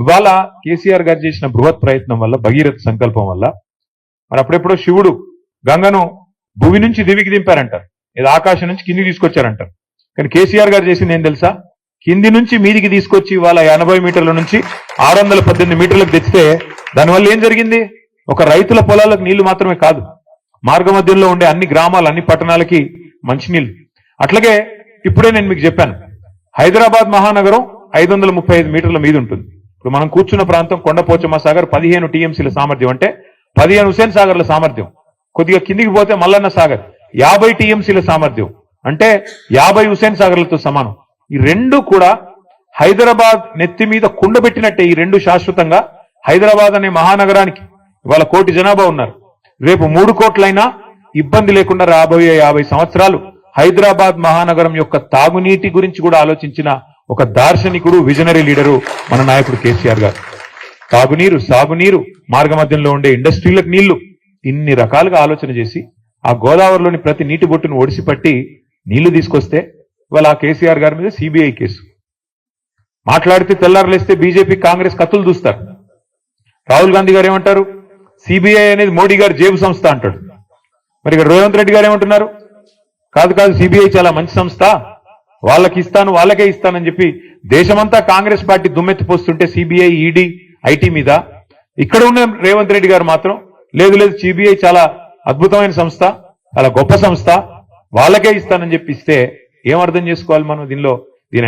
ఇవాళ కేసీఆర్ గారు చేసిన బృహత్ ప్రయత్నం వల్ల భగీరథ సంకల్పం వల్ల మరి అప్పుడెప్పుడో శివుడు గంగను భూమి నుంచి దివికి దింపారంటారు. ఇది ఆకాశం నుంచి కిందికి తీసుకొచ్చారంటారు. కానీ కేసీఆర్ గారు చేసింది ఏం తెలుసా? కింది నుంచి మీదికి తీసుకొచ్చి ఇవాళ ఎనభై మీటర్ల నుంచి ఆరు వందల పద్దెనిమిది మీటర్లకు తెచ్చితే దానివల్ల ఏం జరిగింది? ఒక రైతుల పొలాలకు నీళ్ళు మాత్రమే కాదు. మార్గ మధ్యంలో ఉండే అన్ని గ్రామాలు అన్ని పట్టణాలకి మంచినీళ్ళు అట్లాగే ఇప్పుడే నేను మీకు చెప్పాను. హైదరాబాద్ మహానగరం ఐదు వందల ముప్పై ఐదు మీటర్ల మీద ఉంటుంది ఇప్పుడు మనం కూర్చున్న ప్రాంతం కొండపోచమ్మ సాగర్ పదిహేను టీఎంసీల సామర్థ్యం అంటే పదిహేను హుసేన్ సాగర్ల సామర్థ్యం. కొద్దిగా కిందికి పోతే మల్లన్న సాగర్ యాభై టీఎంసీల సామర్థ్యం అంటే యాభై హుసేన్ సాగర్లతో సమానం. ఈ రెండు కూడా హైదరాబాద్ నెత్తి మీద కుండబెట్టినట్టే ఈ రెండు శాశ్వతంగా. హైదరాబాద్ అనే మహానగరానికి ఇవాళ కోటి జనాభా ఉన్నారు. రేపు మూడు కోట్లైనా ఇబ్బంది లేకుండా రాబోయే యాభై సంవత్సరాలు హైదరాబాద్ మహానగరం యొక్క తాగునీటి గురించి కూడా ఆలోచించిన ఒక దార్శనికుడు విజనరీ లీడరు మన నాయకుడు కేసీఆర్ గారు. తాగునీరు సాగునీరు మార్గమధ్యంలో ఉండే ఇండస్ట్రీలకు నీళ్ళు. ఇన్ని రకాలుగా ఆలోచన చేసి ఆ గోదావరిలోని ప్రతి నీటి బొట్టును ఒడిసిపట్టి నీళ్ళు తీసుకొస్తే ఇవాళ ఆ కేసీఆర్ గారి మీద సిబిఐ కేసు. మాట్లాడితే తెల్లారులేస్తే బీజేపీ కాంగ్రెస్ కత్తులు దూస్తారు. రాహుల్ గాంధీ గారు ఏమంటారు? సిబిఐ అనేది మోడీ గారు జేబు సంస్థ అంటాడు. మరి ఇక్కడ రేవంత్ రెడ్డి గారు ఏమంటున్నారు? కాదు కాదు సిబిఐ చాలా మంచి సంస్థ. వాళ్ళకి ఇస్తాను వాళ్ళకే ఇస్తానని చెప్పి దేశమంతా కాంగ్రెస్ పార్టీ దుమ్మెత్తిపోస్తుంటే సిబిఐ ఈడీ ఐటీ మీద. ఇక్కడ ఉన్న రేవంత్ రెడ్డి గారు మాత్రం లేదు లేదు సిబిఐ చాలా అద్భుతమైన సంస్థ చాలా గొప్ప సంస్థ వాళ్ళకే ఇస్తానని చెప్పి ఇస్తే ఏం అర్థం చేసుకోవాలి మనం దీనిలో? దీని